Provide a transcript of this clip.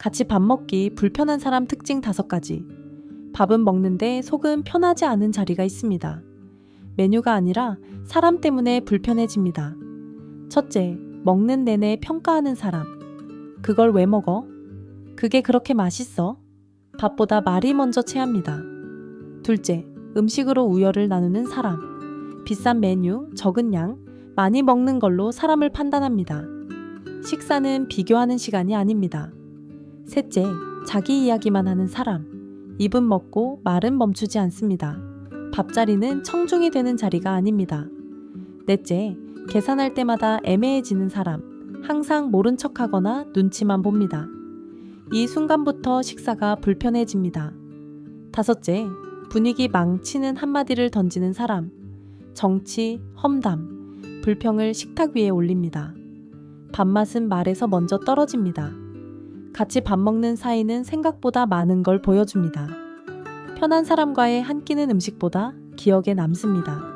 같이 밥 먹기 불편한 사람 특징 다섯 가지. 밥은 먹는데 속은 편하지 않은 자리가 있습니다. 메뉴가 아니라 사람 때문에 불편해집니다. 첫째, 먹는 내내 평가하는 사람. 그걸 왜 먹어? 그게 그렇게 맛있어? 밥보다 말이 먼저 체합니다. 둘째, 음식으로 우열을 나누는 사람. 비싼 메뉴, 적은 양, 많이 먹는 걸로 사람을 판단합니다. 식사는 비교하는 시간이 아닙니다. 셋째, 자기 이야기만 하는 사람. 입은 먹고 말은 멈추지 않습니다. 밥자리는 청중이 되는 자리가 아닙니다. 넷째, 계산할 때마다 애매해지는 사람. 항상 모른 척 하거나 눈치만 봅니다. 이 순간부터 식사가 불편해집니다. 다섯째, 분위기 망치는 한마디를 던지는 사람. 정치, 험담, 불평을 식탁 위에 올립니다. 밥맛은 말에서 먼저 떨어집니다. 같이 밥 먹는 사이는 생각보다 많은 걸 보여줍니다. 편한 사람과의 한 끼는 음식보다 기억에 남습니다.